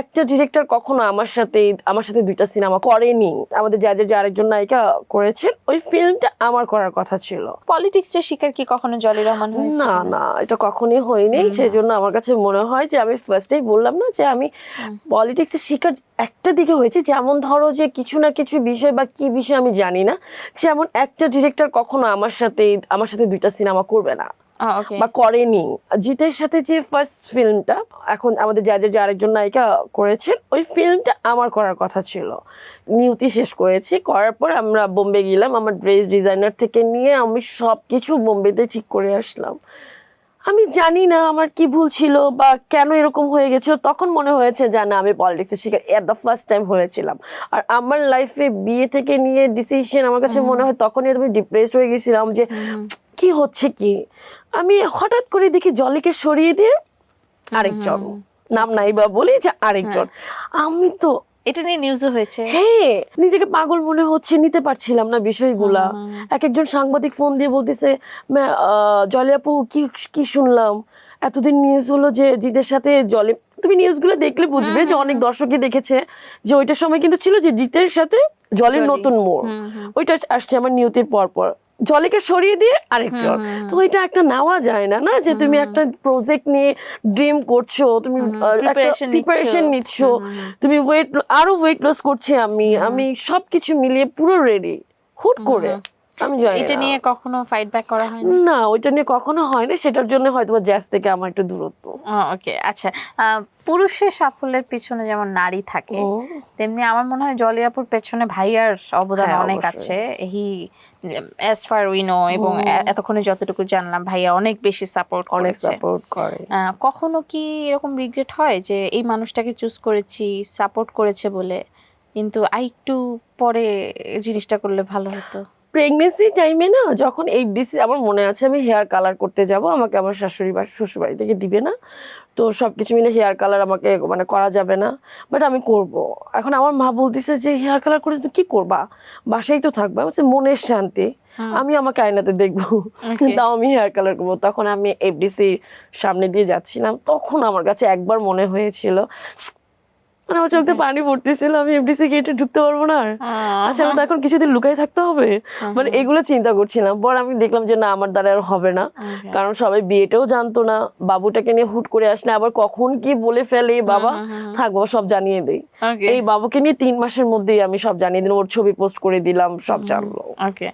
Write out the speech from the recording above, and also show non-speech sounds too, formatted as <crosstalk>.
একটা ডিরেক্টর কখনো আমার সাথে আমার সাথে দুইটা সিনেমা করেনি। আমাদের যা যে আরেকজন নায়িকা করেছেন ওই ফিল্মটা আমার করার কথা ছিল। পলিটিক্সের শিকার কি কখনো জলি রহমান হয়েছে না না এটা কখনই হয়নি। সেই জন্য আমার কাছে মনে হয় যে আমি ফার্স্টেই বললাম না যে আমি পলিটিক্সের শিকার একটা দিকে হয়েছে। যেমন ধরো যে কিছু না কিছু বিষয় বা কি বিষয় আমি জানি না যেমন একটা ডিরেক্টর কখনো আমার সাথে আমার সাথে দুইটা সিনেমা করবে না। বা করেনি। জিতের সাথে যে ফার্স্ট ফিল্মটা এখন আমাদের যা যে আরেকজন নায়িকা করেছেন ওই ফিল্মটা আমার করার কথা ছিল। নিউতি শেষ করেছি করার পর আমরা বোম্বে গেলাম আমার ড্রেস ডিজাইনার থেকে নিয়ে আমি সব কিছু বোম্বেতে ঠিক করে আসলাম। আমি জানি না আমার কি ভুল ছিল বা কেন এরকম হয়ে গেছিল তখন মনে হয়েছে যে না আমি পলিটিক্সের শিকার। এট দ্য ফার্স্ট টাইম হয়েছিলাম। আর আমার লাইফে বিয়ে থেকে নিয়ে ডিসিশন আমার কাছে মনে হয় তখনই আমি ডিপ্রেসড হয়ে গেছিলাম যে কি হচ্ছে কি? আমি হঠাৎ করে দেখি জলিকে সরিয়ে দিয়ে আরেকজন নাম নাই বা বলি যে আরেকজন আমি তো এটা নিয়ে নিউজও হয়েছে। হ্যাঁ নিজেকে পাগল মনে হচ্ছে নিতে পারছিলাম না বিষয়গুলা। এক একজন সাংবাদিক ফোন দিয়ে বলতেছে "ম্যা, আহ, জলি আপু কি কি শুনলাম? এতদিন নিউজ হলো যে জিদের সাথে জলি তুমি নিউজগুলো দেখলে বুঝবে যে অনেক দর্শকই দেখেছে যে ওইটার সময় কিন্তু ছিল যে জিতের সাথে জলের নতুন মোড়। ওইটা আসছে আমার নিউতির পর পর জলিকে সরিয়ে দিয়ে আরেকজন তো এটা একটা নেওয়া যায় না না? যে তুমি একটা প্রজেক্ট নিয়ে ড্রিম করছ তুমি প্রিপারেশন নিচ্ছ। তুমি ওয়েট আরও ওয়েট লস করছি আমি আমি সবকিছু মিলিয়ে পুরো রেডি হুট করে। আমি জানি এটা নিয়ে কখনো ফাইট ব্যাক করা হয়নি? না ওইটা নিয়ে কখনো হয়নি সেটার জন্য হয়তো জ্যাজ থেকে আমার একটু দূরত্ব। ওকে আচ্ছা। পুরুষের সাফল্যের পিছনে যেমন নারী থাকে তেমনি আমার মনে হয় জলিয়াপুর পেছনে ভাইয়ার অবদান হ্যাঁ, অনেক আছে। He as far we know এবং এতক্ষণে যতটুকু জানলাম ভাইয়া অনেক বেশি সাপোর্ট অনেক সাপোর্ট করে। কখনো কি এরকম রিগ্রেট হয় যে এই মানুষটাকে চুজ করেছি সাপোর্ট করেছে বলে কিন্তু আরেকটু পরে জিনিসটা করলে ভালো হতো? প্রেগনেন্সি টাইমে না যখন এই ডিসি আমার মনে আছে আমি হেয়ার কালার করতে যাব আমাকে আমার শাশুড়ি বা শ্বশুর বাড়ি থেকে দিবে না। তো সব কিছু মিলে হেয়ার কালার আমাকে মানে করা যাবে না। বাট আমি করব। এখন আমার মা বলতেছে যে হেয়ার কালার করে তুমি কি করবা? বাসায় তো থাকবা। বলছে মনের শান্তি। আমি আমাকে আয়নাতে দেখব। <laughs> তাও আমি হেয়ার কালার করব। তখন আমি এফডিসি সামনে দিয়ে যাচ্ছিলাম। তখন আমার কাছে একবার মনে হয়েছিল মানে আমার চোখে পানি পড়তেছিল আমি এফডিসি গেটে ঢুকতে পারব না আচ্ছা তো এখন কিছুদিন লুকাই থাকতে হবে। মানে এগুলো চিন্তা করছিলাম। পর আমি দেখলাম যে না আমার দ্বারা আর হবে না। কারণ সবাই বিয়েটাও জানতো না। বাবুটাকে নিয়ে হুট করে আসলে আবার কখন কি বলে ফেলে বাবা। থাকব সব জানিয়ে দেই। এই বাবুকে নিয়ে তিন মাসের মধ্যেই আমি সব জানিয়ে দিলাম। ওর ছবি পোস্ট করে দিলাম সব জানলো। ওকে